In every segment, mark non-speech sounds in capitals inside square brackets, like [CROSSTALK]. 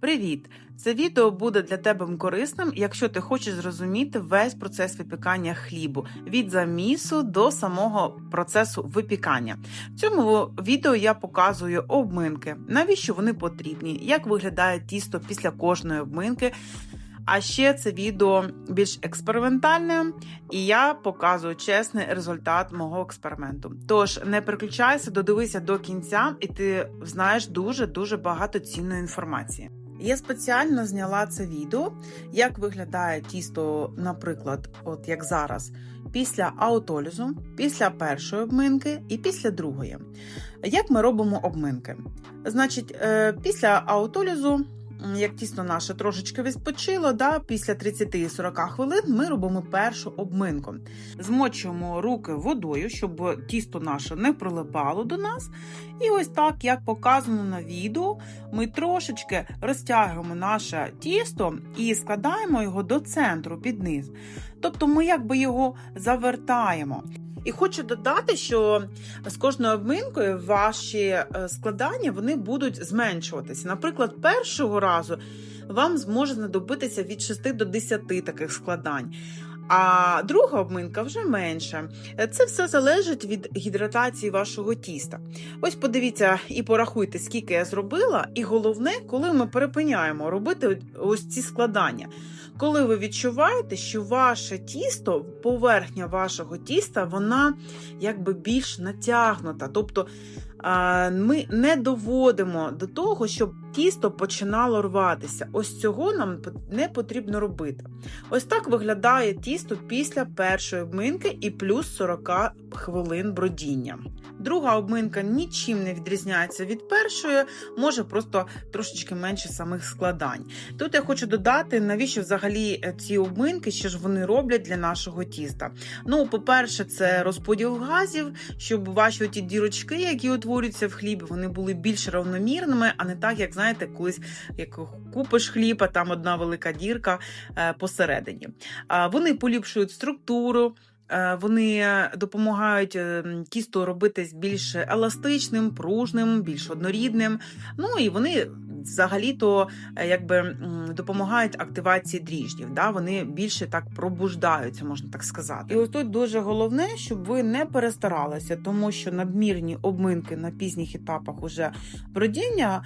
Привіт! Це відео буде для тебе корисним, якщо ти хочеш зрозуміти весь процес випікання хлібу від замісу до самого процесу випікання. В цьому відео я показую обминки, навіщо вони потрібні, як виглядає тісто після кожної обминки. А ще це відео більш експериментальне, і я показую чесний результат мого експерименту. Тож не переключайся, додивися до кінця, і ти знаєш дуже дуже багато цінної інформації. Я спеціально зняла це відео, як виглядає тісто, наприклад, от як зараз, після аутолізу, після першої обминки і після другої. Як ми робимо обминки? Значить, е, після аутолізу як тісто наше трошечки відпочило, да, після 30-40 хвилин ми робимо першу обминку. Змочуємо руки водою, щоб тісто наше не прилипало до нас. І ось так, як показано на відео, ми трошечки розтягуємо наше тісто і складаємо його до центру під низ. Тобто ми якби його завертаємо. І хочу додати, що з кожною обминкою ваші е, складання вони будуть зменшуватися. Наприклад, першого разу вам зможе знадобитися від 6 до 10 таких складань. А друга обминка вже менша. Це все залежить від гідратації вашого тіста. Ось подивіться і порахуйте, скільки я зробила. І головне, коли ми перепиняємо робити ось ці складання. Коли ви відчуваєте, що ваше тісто, поверхня вашого тіста, вона якби більш натягнута. Тобто ми не доводимо до того, щоб тісто починало рватися. Ось цього нам не потрібно робити. Ось так виглядає тісто після першої обминки і плюс 40 хвилин бродіння. Друга обминка нічим не відрізняється від першої, може просто трошечки менше самих складань. Тут я хочу додати, навіщо взагалі ці обминки, що ж вони роблять для нашого тіста. Ну, по-перше, це розподіл газів, щоб ваші ті дірочки, які утворюються в хлібі, вони були більш равномірними, а не так, як знаєте, колись як купиш хліба, там одна велика дірка посередині. Вони поліпшують структуру. Вони допомагають тісто робити більш еластичним, пружним, більш однорідним. Ну і вони взагалі-то якби допомагають активації дріждів. Да? Вони більше так пробуждаються, можна так сказати. І ось тут дуже головне, щоб ви не перестаралися, тому що надмірні обминки на пізніх етапах уже бродіння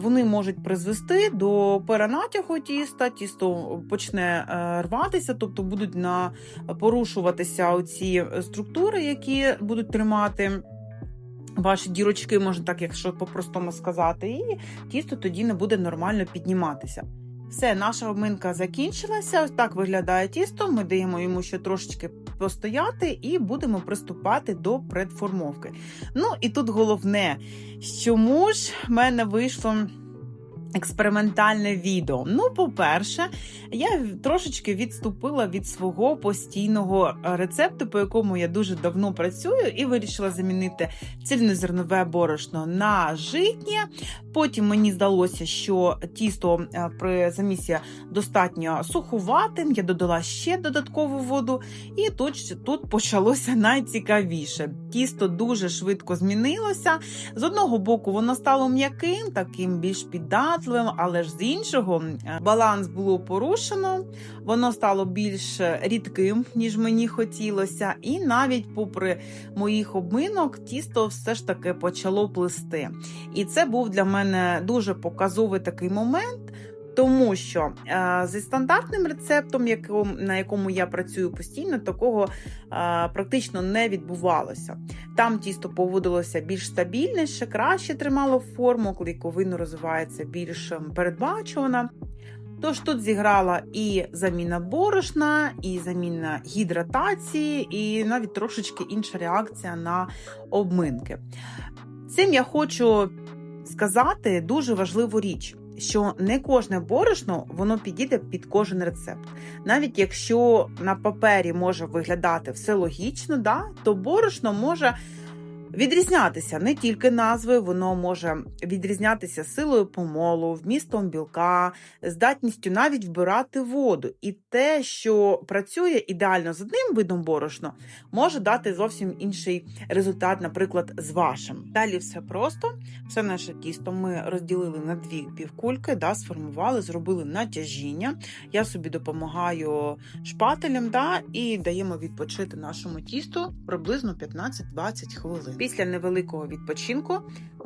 вони можуть призвести до перенатягу тіста, тісто почне рватися, тобто будуть на порушуватися оці структури, які будуть тримати. Ваші дірочки, можна так, якщо по-простому сказати, і тісто тоді не буде нормально підніматися. Все, наша обминка закінчилася. Ось так виглядає тісто. Ми даємо йому ще трошечки постояти і будемо приступати до предформовки. Ну і тут головне, чому ж в мене вийшло експериментальне відео. Ну, по-перше, я трошечки відступила від свого постійного рецепту, по якому я дуже давно працюю, і вирішила замінити цільнозернове борошно на житнє. Потім мені здалося, що тісто при замісі достатньо сухуватим. Я додала ще додаткову воду, і тут, тут почалося найцікавіше. Тісто дуже швидко змінилося. З одного боку, воно стало м'яким, таким більш піддатливим, але ж з іншого баланс було порушено, воно стало більш рідким, ніж мені хотілося. І навіть попри моїх обминок, тісто все ж таки почало плисти. І це був для мене дуже показовий такий момент. Тому що е, зі стандартним рецептом, яким, на якому я працюю постійно, такого е, практично не відбувалося. Там тісто поводилося більш стабільніше, краще тримало форму, клейковину розвивається більш передбачувана. Тож тут зіграла і заміна борошна, і заміна гідратації, і навіть трошечки інша реакція на обминки. Цим я хочу сказати дуже важливу річ що не кожне борошно воно підійде під кожен рецепт. Навіть якщо на папері може виглядати все логічно, да, то борошно може Відрізнятися не тільки назвою, воно може відрізнятися силою помолу, вмістом білка, здатністю навіть вбирати воду. І те, що працює ідеально з одним видом борошна, може дати зовсім інший результат, наприклад, з вашим. Далі все просто. Все наше тісто ми розділили на дві півкульки, да, сформували, зробили натяжіння. Я собі допомагаю шпателем да, і даємо відпочити нашому тісту приблизно 15-20 хвилин. Після невеликого відпочинку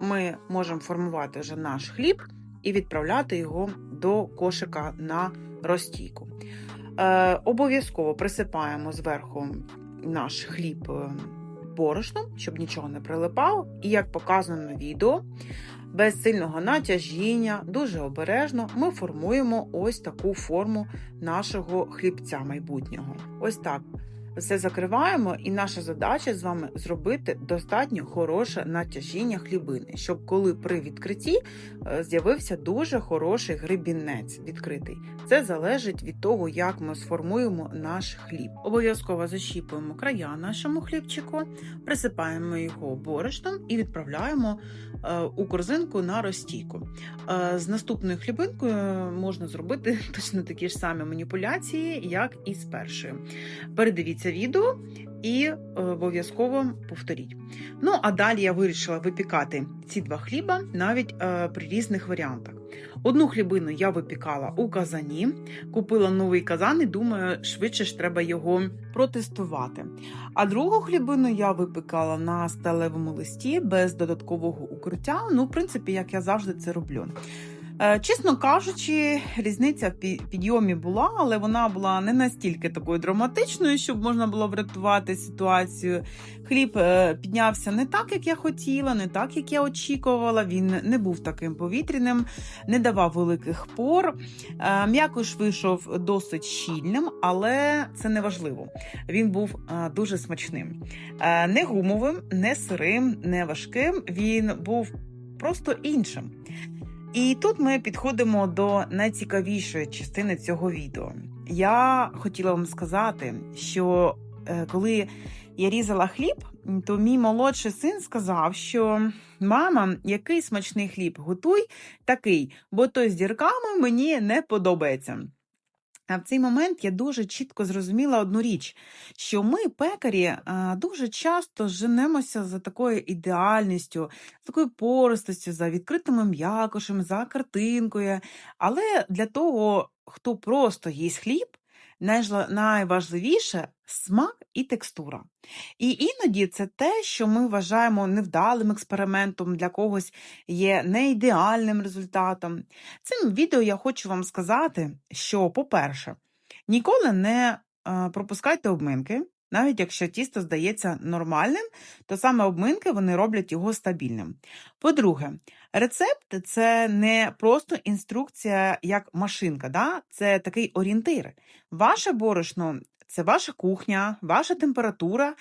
ми можемо формувати вже наш хліб і відправляти його до кошика на розтійку. Е, обов'язково присипаємо зверху наш хліб е, борошном, щоб нічого не прилипало. І як показано на відео, без сильного натяжіння, дуже обережно ми формуємо ось таку форму нашого хлібця майбутнього. Ось так. Все закриваємо, і наша задача з вами зробити достатньо хороше натяжіння хлібини, щоб коли при відкритті е, з'явився дуже хороший грибінець відкритий. Це залежить від того, як ми сформуємо наш хліб. Обов'язково защіпуємо края нашому хлібчику, присипаємо його борошном і відправляємо е, у корзинку на розстійку. Е, З наступною хлібинкою можна зробити [LAUGHS] точно такі ж самі маніпуляції, як і з першою. Передивіться відео і е, обов'язково повторіть. Ну, а далі я вирішила випікати ці два хліба навіть е, при різних варіантах. Одну хлібину я випікала у казані, купила новий казан і думаю, швидше ж треба його протестувати. А другу хлібину я випікала на сталевому листі без додаткового укриття. Ну, в принципі, як я завжди це роблю. Е, Чесно кажучи, різниця в підйомі була, але вона була не настільки такою драматичною, щоб можна було врятувати ситуацію. Хліб е, піднявся не так, як я хотіла, не так, як я очікувала. Він не був таким повітряним, не давав великих пор. Е, М'якош вийшов досить щільним, але це не важливо. Він був дуже смачним. Не гумовим, не сирим, не важким. Він був просто іншим. І тут ми підходимо до найцікавішої частини цього відео. Я хотіла вам сказати, що е, коли я різала хліб, то мій молодший син сказав, що мама, який смачний хліб, готуй такий, бо той з дірками мені не подобається. А в цей момент я дуже чітко зрозуміла одну річ, що ми, пекарі, дуже часто женемося за такою ідеальністю, за такою поростостю, за відкритими м'якошем, за картинкою. Але для того, хто просто їсть хліб, найважливіше смак і текстура. І іноді це те, що ми вважаємо невдалим експериментом, для когось є неідеальним результатом. Цим відео я хочу вам сказати, що, по-перше, ніколи не е, пропускайте обминки. Навіть якщо тісто здається нормальним, то саме обминки вони роблять його стабільним. По-друге, рецепт це не просто інструкція як машинка, да? це такий орієнтир. Ваше борошно це ваша кухня, ваша температура,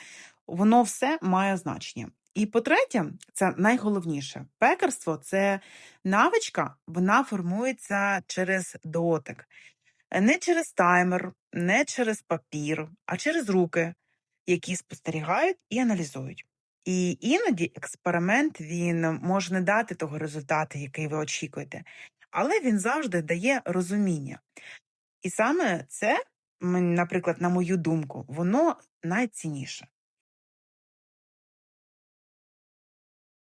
воно все має значення. І по-третє, це найголовніше. Пекарство це навичка, вона формується через дотик. Не через таймер, не через папір, а через руки, які спостерігають і аналізують. І іноді експеримент він може не дати того результату, який ви очікуєте, але він завжди дає розуміння. І саме це, наприклад, на мою думку, воно найцінніше.